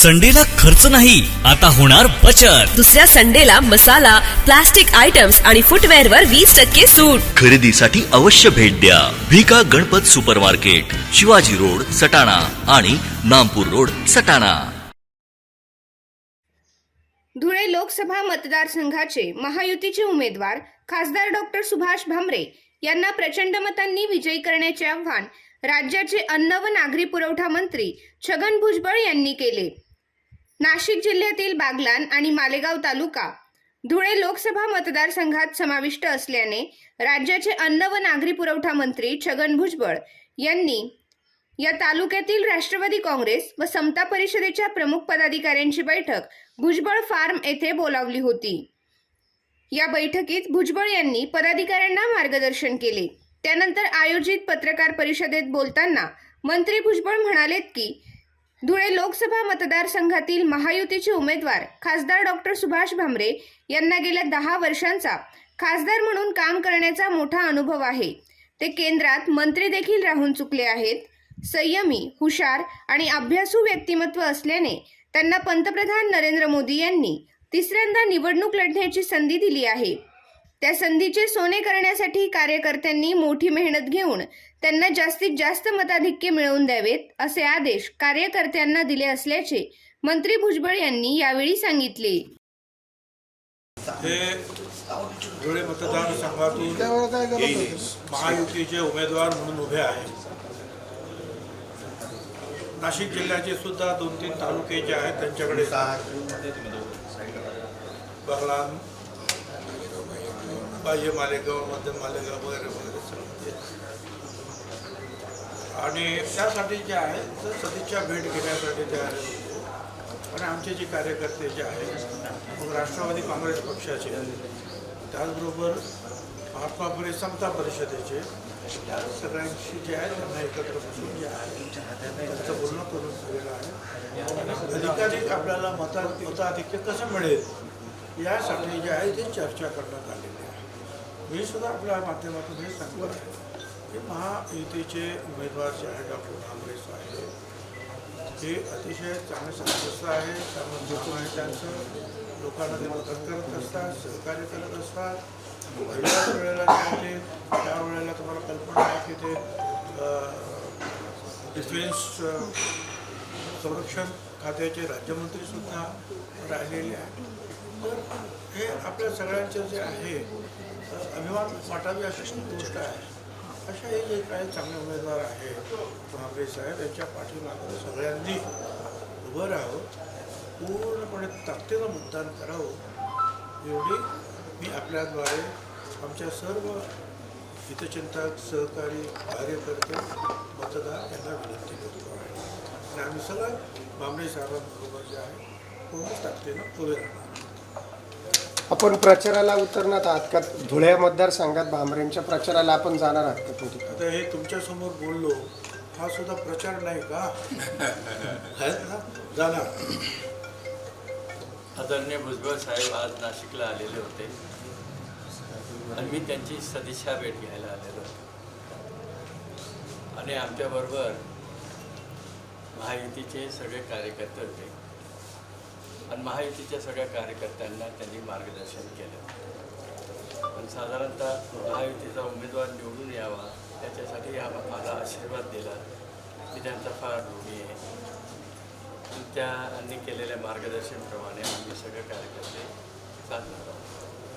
संडेला खर्च नाही आता होणार बचत. दुसऱ्या संडेला मसाला प्लास्टिक आयटम्स आणि फुटवेअर वर वीस टक्के सूट. खरेदीसाठी अवश्य भेट द्या. Bhika Ganpat super market Shivaji road Satana आणि नामपूर रोड सटाणा. धुळे लोकसभा मतदारसंघाचे महायुतीचे उमेदवार खासदार डॉक्टर सुभाष भामरे यांना प्रचंड मतांनी विजयी करण्याचे आव्हान राज्याचे अन्न व नागरी पुरवठा मंत्री छगन भुजबळ यांनी केले. नाशिक जिल्ह्यातील बागलान आणि मालेगाव तालुका. धुळे लोकसभा मतदारसंघात समाविष्ट असल्याने राज्याचे अन्न व नागरी पुरवठा मंत्री छगन भुजबळ यांनी या तालुक्यातील राष्ट्रवादी काँग्रेस व समता परिषदेच्या प्रमुख पदाधिकाऱ्यांची बैठक भुजबळ फार्म येथे बोलावली होती. या बैठकीत भुजबळ यांनी पदाधिकाऱ्यांना मार्गदर्शन केले. त्यानंतर आयोजित पत्रकार परिषदेत बोलताना मंत्री भुजबळ म्हणालेत की धुळे लोकसभा मतदारसंघातील महायुतीचे उमेदवार खासदार डॉक्टर सुभाष भामरे यांना गेल्या दहा वर्षांचा खासदार म्हणून काम करण्याचा मोठा अनुभव आहे. ते केंद्रात मंत्री देखील राहून चुकले आहेत. संयमी हुशार आणि अभ्यासू व्यक्तिमत्व असल्याने त्यांना पंतप्रधान नरेंद्र मोदी यांनी तिसऱ्यांदा निवडणूक लढण्याची संधी दिली आहे. त्या संधीचे सोने करण्यासाठी कार्यकर्त्यांनी मोठी मेहनत घेऊन त्यांना जास्तीत जास्त मताधिक्य मिळवून द्यावेत असे आदेश कार्यकर्त्यांना दिले असल्याचे मंत्री भुजबळ यांनी यावेळी सांगितले. हे धुळे मतदारसंघातून महायुतीचे उमेदवार म्हणून उभे आहेत नाशिक जिल्ह्याचे सुद्धा दोन तीन तालुके जे आहेत त्यांच्याकडे बगलान बाह्य मालेगाव मध्य मालेगाव वगैरे वगैरे सगळं म्हणजे. आणि त्यासाठी जे आहे तर सदिच्छा भेट घेण्यासाठी ते आले होते आणि आमचे जे कार्यकर्ते जे आहेत मग राष्ट्रवादी काँग्रेस पक्षाचे. त्याचबरोबर महात्मा फुले समता परिषदेचे. त्या सगळ्यांशी जे आहे त्यांना एकत्र बसून जे आहे त्यांचं बोलणं करून झालेलं आहे. अधिकाधिक आपल्याला मता मताधिक्य कसं मिळेल? यासाठी जे आहे ते चर्चा करण्यात आलेली आहे मी सुद्धा आपल्या माध्यमातून हे सांगतो आहे. की महायुतीचे उमेदवार जे आहे डॉक्टर भांबरे साहेब हे अतिशय चांगले सदस्य आहे सामर्थ्य आहे त्यांचं. लोकांना ते मदत करत असतात सहकार्य करत असतात. पहिल्याच वेळेला जे आहे ते त्यावेळेला तुम्हाला कल्पना आहे की ते डिफेन्स संरक्षण खात्याचे राज्यमंत्रीसुद्धा राहिलेले आहेत. तर हे आपल्या सगळ्यांचं जे आहे अ, वाटावी अशी गोष्ट आहे. अशा हे जे काही चांगले उमेदवार आहेत. भांबरे साहेब यांच्या पाठीमागं सगळ्यांनी उभं राहावं. पूर्णपणे ताकदीनं मतदान करावं. एवढी मी आपल्याद्वारे आमच्या सर्व हितचिंतक सहकारी कार्यकर्ते मतदार यांना विनंती करतो आहे. आणि आम्ही सगळं बांबळे साहेबांबरोबर जे आहे पूर्ण ताकदीनं उभे राहणार. आपण प्रचाराला उतरणार आहात का? धुळे मतदारसंघात भामरेंच्या प्रचाराला आपण जाणार आहात का तुम्ही आता हे तुमच्यासमोर बोललो हा सुद्धा प्रचार नाही का? ना जाणार. आदरणीय भुजबळ साहेब आज नाशिकला आलेले होते. आणि मी त्यांची सदिच्छा भेट घ्यायला आलेलो होतो. आणि आमच्याबरोबर महायुतीचे सगळे कार्यकर्ते होते. आणि महायुतीच्या सगळ्या कार्यकर्त्यांना त्यांनी मार्गदर्शन केलं. पण साधारणतः महायुतीचा उमेदवार निवडून यावा त्याच्यासाठी आम्हाला आशीर्वाद दिला. मी त्यांचा फार ऋणी आहे. त्यांनी केलेल्या मार्गदर्शनप्रमाणे आम्ही सगळे कार्यकर्ते चालणार आहोत